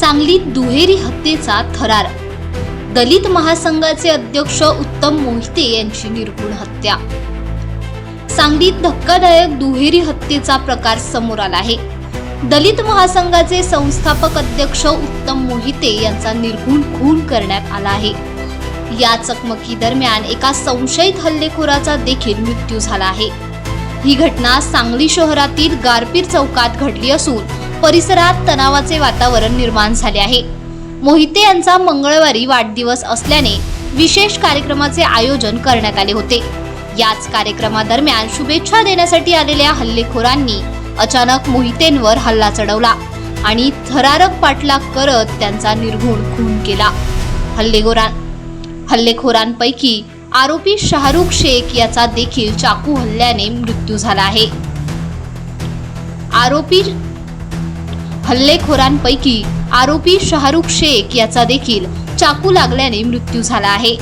सांगलीत दुहेरी हत्येचा थरार. दलित महासंघाचे अध्यक्ष उत्तम मोहिते यांची निर्गुण हत्या. सांगलीत धक्कादायक दुहेरी हत्येचा प्रकार समोर आला आहे. दलित महासंघाचे संस्थापक अध्यक्ष उत्तम मोहिते यांचा निर्गुण खून करण्यात आला आहे. या चकमकी दरम्यान एका संशयित हल्लेखोराचा देखील मृत्यू झाला आहे. ही घटना सांगली शहरातील गारपीर चौकात घडली असून परिसरात तणावाचे वातावरण निर्माण झाले आहे. मोहिते यांचा मंगळवारी वाढदिवस असल्याने विशेष कार्यक्रमाचे आयोजन करण्यात आले होते. याच कार्यक्रमादरम्यान शुभेच्छा देण्यासाठी आलेल्या हल्लेखोरांनी अचानक मोहितेंवर हल्ला चढवला आणि थरारक पाठलाग करत त्यांचा निर्घुण खून केला. हल्लेखोरां हल्लेखोरांपैकी आरोपी शाहरुख शेख याचा देखील चाकू हल्ल्याने मृत्यू झाला आहे. आरोपी हल्लेखोरांपैकी आरोपी शाहरुख शेख याचा देखील चाकू लागल्याने मृत्यू झाला आहे.